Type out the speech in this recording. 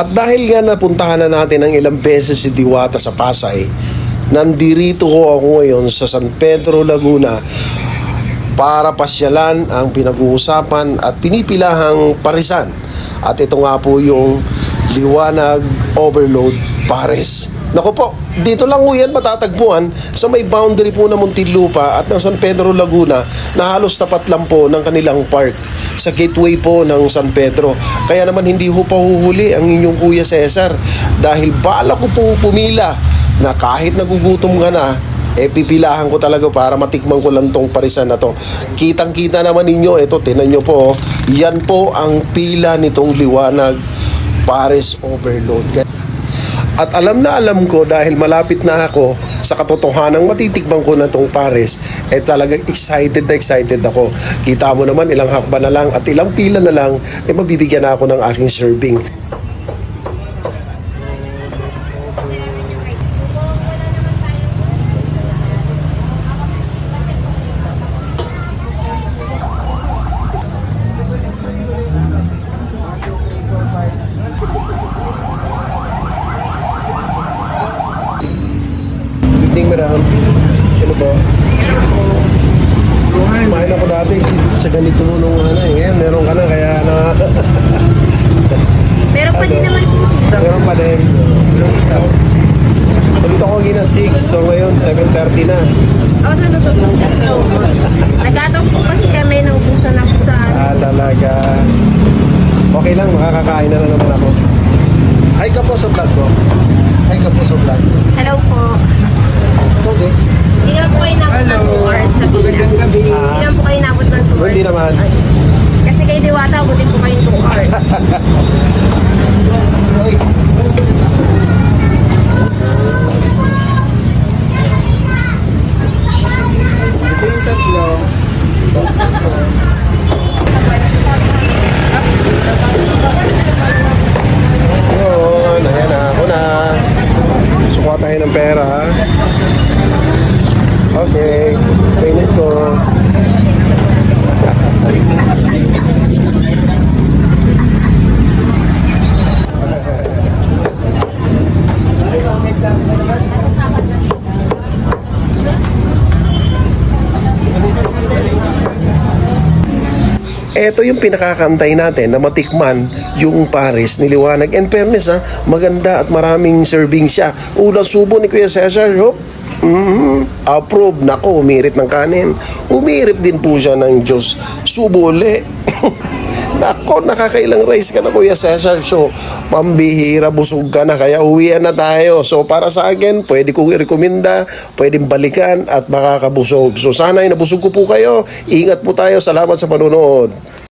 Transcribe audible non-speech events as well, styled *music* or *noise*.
At dahil nga napuntahan na natin ng ilang beses si Diwata sa Pasay, nandirito ko ako ngayon sa San Pedro, Laguna para pasyalan ang pinag-uusapan at pinipilahang parisan. At ito nga po yung Liwanag Overload Pares. Naku po, dito lang po yan matatagpuan sa may boundary po ng Muntinlupa at ng San Pedro Laguna na halos tapat lang po ng kanilang park sa gateway po ng San Pedro. Kaya naman hindi ho pa huhuli ang inyong Kuya Cesar dahil bala ko po pumila na kahit nagugutom ka na, eh pipilahan ko talaga para matikman ko lang tong parisan na to. Kitang-kita naman ninyo, ito, tinan nyo po, oh. yan po ang pila nitong liwanag Paris Overload. At alam na alam ko dahil malapit na ako sa katotohanan matitikman ko na tong Paris, eh talagang excited na excited ako. Kita mo naman ilang hakba na lang at ilang pila na lang, eh mabibigyan na ako ng aking serving. Madam. Ano po? Kumain ako dati sa ganito nung ano eh. Ngayon, meron ka na kaya na... *laughs* Meron pa din naman po sila. meron pa din. Dito ako gina 6, so ngayon 7.30 na. Oh, ano sa Nagkataon po kasi kami naubusan na po sa Ah, talaga. Okay lang, makakakain na, na naman ako. Hi ka po sa vlog ko. Hi ka po sa vlog. Hello po. Okay. Hindi naman po kayo nabot ng 2 hours sa Bila. Hindi naman po kayo nabot ng 2 hours. Hindi naman. Kasi kay Diwata, abutin po kayo 2 hours. *laughs* Ito yung tatlo. Yun, ayan na, ako na. Sukuha tayo ng pera. Okay, payment ko. Ito yung pinakakantay natin na matikman yung Paris ni Liwanag. And fairness ha, maganda at maraming serving siya. Unang subo ni Kuya Cesar, hop, mm approve. Nako, umirit ng kanin. Umirit din po siya ng Diyos. Subo uli. *laughs* Nako, nakakailang rice ka na Kuya Cesar. So, pambihira, busog ka na. Kaya uwian na tayo. So, para sa akin, pwede kong i-recommenda, pwedeng balikan at makakabusog. So, sana ay nabusog ko po kayo. Ingat po tayo. Salamat sa panonood.